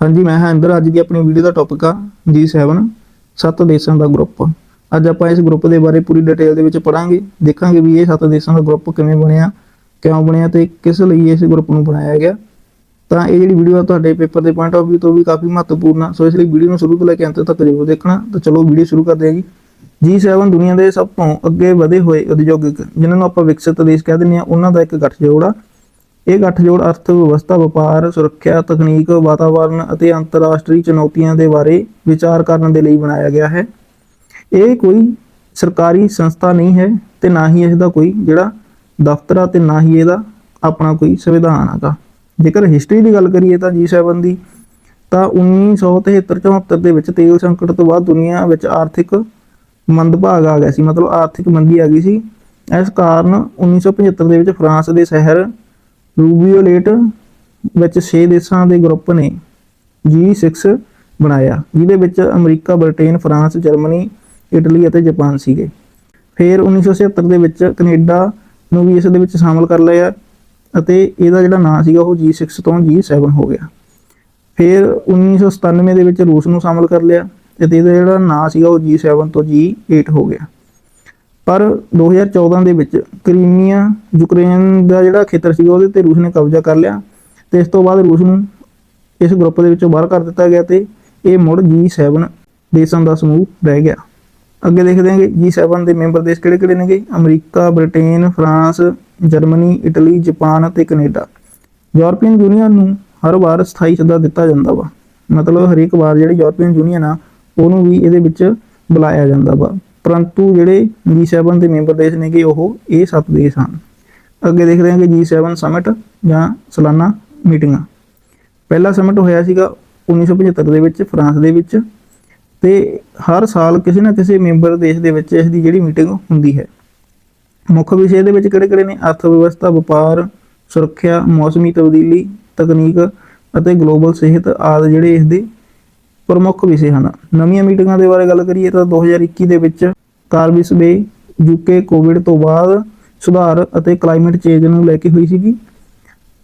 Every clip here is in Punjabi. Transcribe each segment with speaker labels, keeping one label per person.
Speaker 1: ਹਾਂਜੀ, ਮੈਂ ਹਾਂ ਇੰਦਰ। ਅੱਜ ਦੀ ਆਪਣੀ ਵੀਡੀਓ ਦਾ ਟੌਪਿਕ ਆ G7 ਸੱਤ ਦੇਸ਼ਾਂ ਦਾ ਗਰੁੱਪ ਅੱਜ ਆਪਾਂ ਇਸ ਗਰੁੱਪ ਦੇ ਬਾਰੇ ਪੂਰੀ ਡਿਟੇਲ ਦੇ ਵਿੱਚ ਪੜਾਂਗੇ ਦੇਖਾਂਗੇ ਵੀ ਇਹ ਸੱਤ ਦੇਸ਼ਾਂ ਦਾ ਗਰੁੱਪ ਕਿਵੇਂ ਬਣਿਆ, ਕਿਉਂ ਬਣਿਆ ਤੇ ਕਿਸ ਲਈ ਇਸ ਗਰੁੱਪ ਨੂੰ ਬਣਾਇਆ ਗਿਆ। ਤਾਂ ਇਹ ਜਿਹੜੀ ਵੀਡੀਓ ਆ ਤੁਹਾਡੇ ਪੇਪਰ ਦੇ ਪੁਆਇੰਟ ਆਫ View ਤੋਂ ਵੀ ਕਾਫੀ ਮਹੱਤਵਪੂਰਨ ਆ। ਸੋ ਇਸ ਲਈ ਵੀਡੀਓ ਨੂੰ ਸ਼ੁਰੂ ਤੋਂ ਲੈ ਕੇ ਅੰਤ ਤੱਕ ਜ਼ਰੂਰ ਦੇਖਣਾ। ਤਾਂ ਚਲੋ ਵੀਡੀਓ ਸ਼ੁਰੂ ਕਰਦੇ ਹਾਂ ਜੀ। G7 ਦੁਨੀਆ ਦੇ ਸਭ ਤੋਂ ਅੱਗੇ ਵਧੇ ਹੋਏ ਉਦਯੋਗਿਕ, ਜਿਨ੍ਹਾਂ ਨੂੰ ਆਪਾਂ ਵਿਕਸਿਤ ਦੇਸ਼ ਕਹਿ ਦਿੰਦੇ ਆ ਉਹਨਾਂ ਦਾ ਇੱਕ ਗੱਠਜੋੜ ਆ। ਇਹ ਗੱਠਜੋੜ ਅਰਥ, ਵਿਵਸਥਾ, ਵਪਾਰ, ਸੁਰੱਖਿਆ, ਤਕਨੀਕ ਵਾਤਾਵਰਣ ਅਤੇ ਅੰਤਰਰਾਸ਼ਟਰੀ ਚੁਣੌਤੀਆਂ ਦੇ ਬਾਰੇ ਵਿਚਾਰ ਕਰਨ ਦੇ ਲਈ ਬਣਾਇਆ ਗਿਆ ਹੈ। ਇਹ ਕੋਈ ਸਰਕਾਰੀ ਸੰਸਥਾ ਨਹੀਂ ਹੈ ਤੇ ਨਾ ਹੀ ਇਸ ਦਾ ਕੋਈ ਜਿਹੜਾ ਦਫ਼ਤਰ ਆ ਤੇ ਨਾ ਹੀ ਇਹਦਾ ਆਪਣਾ ਕੋਈ ਸੰਵਿਧਾਨ ਹੈਗਾ। ਜੇਕਰ ਹਿਸਟਰੀ ਦੀ ਗੱਲ ਕਰੀਏ ਤਾਂ G7 ਦੀ, ਤਾਂ 1973-74 ਦੇ ਵਿੱਚ ਤੇਲ ਸੰਕਟ ਤੋਂ ਬਾਅਦ ਦੁਨੀਆ ਵਿੱਚ ਆਰਥਿਕ ਮੰਦਭਾਗ ਆ ਗਿਆ ਸੀ। ਮਤਲਬ ਆਰਥਿਕ ਮੰਦੀ ਆ ਗਈ ਸੀ। ਇਸ ਕਾਰਨ 1975 ਦੇ ਵਿੱਚ ਫਰਾਂਸ ਦੇ ਸ਼ਹਿਰ ਰੂਬੀਓਲੇਟ ਵਿੱਚ 6 ਦੇਸ਼ਾਂ ਦੇ ਗਰੁੱਪ ਨੇ G6 ਬਣਾਇਆ, ਜਿਹਦੇ ਵਿੱਚ America, Britain, France, Germany, Italy ਅਤੇ ਜਾਪਾਨ ਸੀਗੇ। ਫਿਰ 1976 ਦੇ ਵਿੱਚ ਕੈਨੇਡਾ ਨੂੰ ਵੀ ਇਸ ਦੇ ਵਿੱਚ ਸ਼ਾਮਲ ਕਰ ਲਿਆ ਅਤੇ ਇਹਦਾ ਜਿਹੜਾ ਨਾਂ ਸੀਗਾ ਉਹ G6 ਤੋਂ G7 ਹੋ ਗਿਆ। ਫਿਰ 1997 ਦੇ ਵਿੱਚ ਰੂਸ ਨੂੰ ਸ਼ਾਮਲ ਕਰ ਲਿਆ ਅਤੇ ਇਹਦਾ ਜਿਹੜਾ ਨਾਂ ਸੀਗਾ ਉਹ G7 ਤੋਂ G8 ਹੋ ਗਿਆ। ਪਰ 2014 ਦੇ ਵਿੱਚ ਕਰੀਮੀਆ ਯੂਕਰੇਨ ਦਾ ਜਿਹੜਾ ਖੇਤਰ ਸੀ, ਉਹਦੇ ਤੇ ਰੂਸ ਨੇ ਕਬਜ਼ਾ ਕਰ ਲਿਆ ਤੇ ਇਸ ਤੋਂ ਬਾਅਦ ਰੂਸ ਨੂੰ ਇਸ ਗਰੁੱਪ ਦੇ ਵਿੱਚੋਂ ਬਾਹਰ ਕਰ ਦਿੱਤਾ ਗਿਆ ਤੇ ਇਹ ਮੁੜ G7 ਦੇਸ਼ਾਂ ਦਾ ਸਮੂਹ ਰਹਿ ਗਿਆ। ਅੱਗੇ ਦੇਖਦੇ ਹਾਂ ਹਾਂਗੇ G7 ਦੇ ਮੈਂਬਰ ਦੇਸ਼ ਕਿਹੜੇ-ਕਿਹੜੇ ਨੇਗੇ America, Britain, France, Germany, Italy, Japan ਅਤੇ ਕੈਨੇਡਾ। ਯੂਰਪੀਅਨ ਯੂਨੀਅਨ ਨੂੰ ਹਰ ਵਾਰ ਸਥਾਈ ਸੱਦਾ ਦਿੱਤਾ ਜਾਂਦਾ ਵਾ। ਮਤਲਬ ਹਰੇਕ ਵਾਰ ਜਿਹੜੀ ਯੂਰਪੀਅਨ ਯੂਨੀਅਨ ਆ, ਉਹਨੂੰ ਵੀ ਇਹਦੇ ਵਿੱਚ ਬੁਲਾਇਆ ਜਾਂਦਾ ਵਾ। ਪਰੰਤੂ ਜਿਹੜੇ G7 ਦੇ ਮੈਂਬਰ ਦੇਸ਼ ਨੇਗੇ, ਉਹ ਇਹ ਸੱਤ ਦੇਸ਼ ਹਨ। ਅੱਗੇ ਦੇਖਦੇ ਹਾਂ ਕਿ G7 ਸਮਿਟ ਜਾਂ ਸਾਲਾਨਾ ਮੀਟਿੰਗਾਂ। ਪਹਿਲਾ ਸਮਿਟ ਹੋਇਆ ਸੀਗਾ 1975 ਦੇ ਵਿੱਚ ਫਰਾਂਸ ਦੇ ਵਿੱਚ ਤੇ ਹਰ ਸਾਲ ਕਿਸੇ ਨਾ ਕਿਸੇ ਮੈਂਬਰ ਦੇਸ਼ ਦੇ ਵਿੱਚ ਇਸ ਦੀ ਜਿਹੜੀ ਮੀਟਿੰਗ ਹੁੰਦੀ ਹੈ। ਮੁੱਖ ਵਿਸ਼ੇ ਦੇ ਵਿੱਚ ਕਿਹੜੇ-ਕਿਹੜੇ ਨੇ? ਅਰਥ ਵਿਵਸਥਾ ਵਪਾਰ, ਸੁਰੱਖਿਆ, ਮੌਸਮੀ ਤਬਦੀਲੀ, ਤਕਨੀਕ ਅਤੇ ਗਲੋਬਲ ਸਿਹਤ ਆਦਿ ਜਿਹੜੇ ਇਸ ਦੇ ਪ੍ਰਮੁੱਖ ਵਿਸ਼ੇ ਹਨ। ਨਵੀਆਂ ਮੀਟਿੰਗਾਂ ਦੇ ਬਾਰੇ ਗੱਲ ਕਰੀਏ ਤਾਂ 2021 ਦੇ ਵਿੱਚ ਕਾਰਬਿਸ ਬੇ ਯੂਕੇ ਕੋਵਿਡ ਤੋਂ ਬਾਅਦ ਸੁਧਾਰ ਅਤੇ ਕਲਾਈਮੇਟ ਚੇਂਜ ਨੂੰ ਲੈ ਕੇ ਹੋਈ ਸੀਗੀ।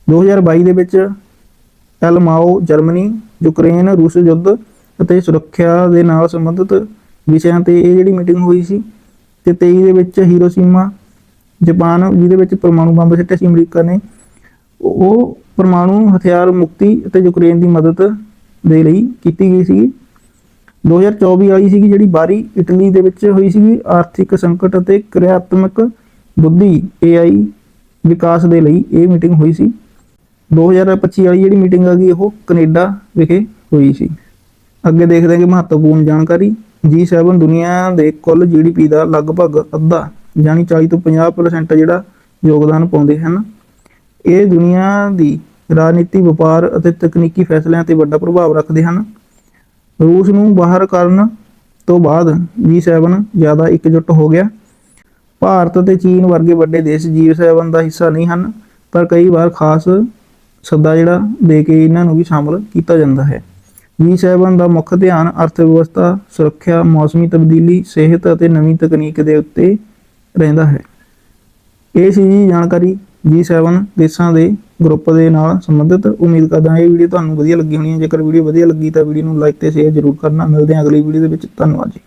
Speaker 1: 2022 ਦੇ ਵਿੱਚ ਐਲਮਾਓ ਜਰਮਨੀ, ਯੂਕਰੇਨ, ਰੂਸ ਯੁੱਧ ਅਤੇ ਸੁਰੱਖਿਆ ਦੇ ਨਾਲ ਸੰਬੰਧਿਤ ਵਿਸ਼ਿਆਂ ਤੇ ਇਹ ਜਿਹੜੀ ਮੀਟਿੰਗ ਹੋਈ ਸੀ ਤੇ 23 ਦੇ ਵਿੱਚ ਹੀਰੋਸ਼ੀਮਾ, ਜਾਪਾਨ, ਜਿਹਦੇ ਵਿੱਚ ਪਰਮਾਣੂ ਬੰਬ ਸਿੱਟੇ ਸੀ ਅਮਰੀਕਾ ਨੇ, ਉਹ ਪਰਮਾਣੂ ਹਥਿਆਰ ਮੁਕਤੀ ਅਤੇ ਯੂਕਰੇਨ ਦੀ ਮਦਦ ਦੇ ਲਈ ਕੀਤੀ ਗਈ ਸੀ 2024 ਆਈ ਸੀਗੀ ਜਿਹੜੀ ਬਾਰੀ ਇਟਲੀ ਦੇ ਵਿੱਚ ਹੋਈ ਸੀਗੀ ਆਰਥਿਕ ਸੰਕਟ ਅਤੇ ਕਿਰਿਆਤਮਕ ਬੁੱਧੀ AI ਵਿਕਾਸ ਦੇ ਲਈ ਇਹ ਮੀਟਿੰਗ ਹੋਈ ਸੀ। 2025 ਵਾਲੀ ਜਿਹੜੀ ਮੀਟਿੰਗ ਆ ਗਈ, ਉਹ ਕੈਨੇਡਾ ਵਿਖੇ ਹੋਈ ਸੀ। ਅੱਗੇ ਦੇਖਦੇ ਹਾਂ ਕਿ ਮਹੱਤਵਪੂਰਨ ਜਾਣਕਾਰੀ। G7 ਦੁਨੀਆ ਦੇ ਕੁੱਲ GDP ਦਾ ਲਗਭਗ ਅੱਧਾ ਯਾਨੀ 40 ਤੋਂ 50% ਜਿਹੜਾ ਯੋਗਦਾਨ ਪਾਉਂਦੇ ਹਨ। ਇਹ ਦੁਨੀਆ ਦੀ ਰਾਜਨੀਤੀ, ਵਪਾਰ ਅਤੇ ਤਕਨੀਕੀ ਫੈਸਲਿਆਂ ਤੇ ਵੱਡਾ ਪ੍ਰਭਾਵ ਰੱਖਦੇ ਹਨ। ਰੂਸ ਨੂੰ ਬਾਹਰ ਕਰਨ ਤੋਂ ਬਾਅਦ G7 ਜ਼ਿਆਦਾ ਇਕਜੁੱਟ ਹੋ ਗਿਆ। ਭਾਰਤ ਅਤੇ ਚੀਨ ਵਰਗੇ ਵੱਡੇ ਦੇਸ਼ G7 ਦਾ ਹਿੱਸਾ ਨਹੀਂ ਹਨ, ਪਰ ਕਈ ਵਾਰ ਖਾਸ ਸੱਦਾ ਜਿਹੜਾ ਦੇ ਕੇ ਇਹਨਾਂ ਨੂੰ ਵੀ ਸ਼ਾਮਲ ਕੀਤਾ ਜਾਂਦਾ ਹੈ। G7 ਦਾ ਮੁੱਖ ਧਿਆਨ ਅਰਥ ਵਿਵਸਥਾ ਸੁਰੱਖਿਆ, ਮੌਸਮੀ ਤਬਦੀਲੀ, ਸਿਹਤ ਅਤੇ ਨਵੀਂ ਤਕਨੀਕ ਦੇ ਉੱਤੇ ਰਹਿੰਦਾ ਹੈ। ਇਹ ਸੀ ਜੀ ਜਾਣਕਾਰੀ G7 ਦੇਸ਼ਾਂ ਦੇ ਗਰੁੱਪ ਦੇ ਨਾਲ ਸੰਬੰਧਿਤ। ਉਮੀਦ ਕਰਦਾ ਹਾਂ ਇਹ ਵੀਡੀਓ ਤੁਹਾਨੂੰ ਵਧੀਆ ਲੱਗੀ ਹੋਣੀ ਹੈ। ਜੇਕਰ ਵੀਡੀਓ ਵਧੀਆ ਲੱਗੀ ਤਾਂ ਵੀਡੀਓ ਨੂੰ ਲਾਈਕ ਤੇ ਸ਼ੇਅਰ ਜ਼ਰੂਰ ਕਰਨਾ। ਮਿਲਦੇ ਹਾਂ ਅਗਲੀ ਵੀਡੀਓ ਦੇ ਵਿੱਚ। ਧੰਨਵਾਦ ਜੀ।